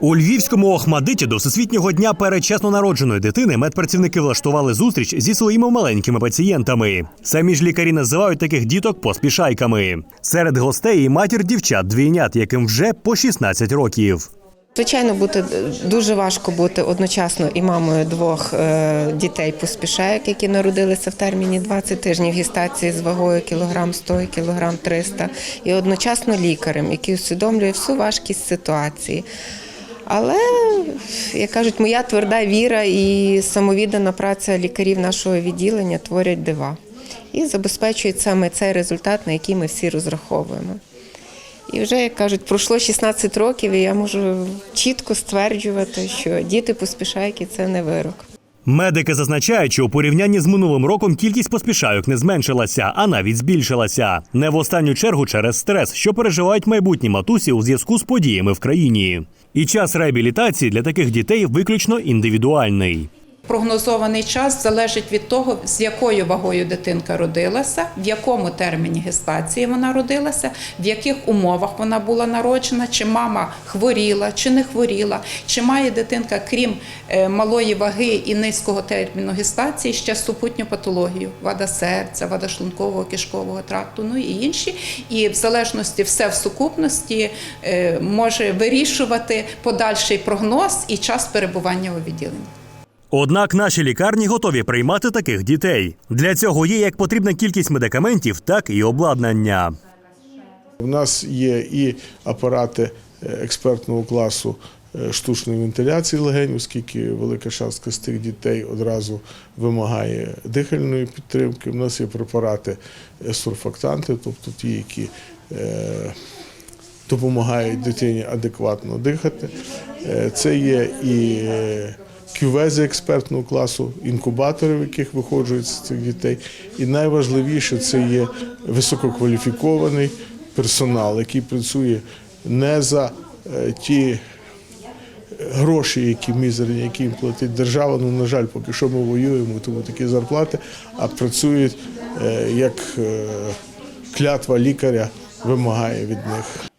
У львівському Охмадиті до всесвітнього дня передчасно народженої дитини медпрацівники влаштували зустріч зі своїми маленькими пацієнтами. Самі ж лікарі називають таких діток поспішайками. Серед гостей і матір дівчат двійнят, яким вже по 16 років. Звичайно, бути дуже важко бути одночасно і мамою двох е, дітей поспішаєк, які народилися в терміні 20 тижнів гестації з вагою кілограм 100 і кілограм 300, і одночасно лікарем, який усвідомлює всю важкість ситуації. Але, як кажуть, моя тверда віра і самовіддана праця лікарів нашого відділення творять дива і забезпечують саме цей результат, на який ми всі розраховуємо. І вже, як кажуть, пройшло 16 років, і я можу чітко стверджувати, що діти поспішайки це не вирок. Медики зазначають, що у порівнянні з минулим роком кількість поспішайок не зменшилася, а навіть збільшилася. Не в останню чергу через стрес, що переживають майбутні матусі у зв'язку з подіями в країні. І час реабілітації для таких дітей виключно індивідуальний. Прогнозований час залежить від того, з якою вагою дитинка родилася, в якому терміні гестації вона родилася, в яких умовах вона була народжена, чи мама хворіла, чи не хворіла, чи має дитинка, крім е, малої ваги і низького терміну гестації, ще супутню патологію, вада серця, вада шлункового кишкового тракту, ну і інші. І в залежності все в сукупності е, може вирішувати подальший прогноз і час перебування у відділенні. Однак наші лікарні готові приймати таких дітей. Для цього є як потрібна кількість медикаментів, так і обладнання. У нас є і апарати е, експертного класу е, штучної вентиляції легень, оскільки велика частка з тих дітей одразу вимагає дихальної підтримки. У нас є препарати е, сурфактанти, тобто ті, які допомагають дитині адекватно дихати. Це є і кювези експертного класу, інкубатори, в яких виходжують з цих дітей. І найважливіше це є висококваліфікований персонал, який працює не за е, ті гроші, які мізерні, які їм платить держава. Ну, на жаль, поки що ми воюємо, тому такі зарплати, а працюють е, як е, клятва лікаря вимагає від них.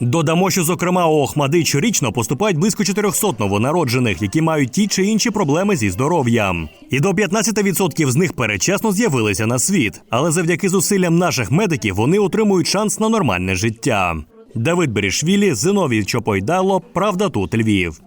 Додамо, що зокрема у Охмади щорічно поступають близько 400 новонароджених, які мають ті чи інші проблеми зі здоров'ям. І до 15% з них передчасно з'явилися на світ. Але завдяки зусиллям наших медиків вони отримують шанс на нормальне життя. Давид Берішвілі, Зиновій Чопойдало, Правда тут Львів.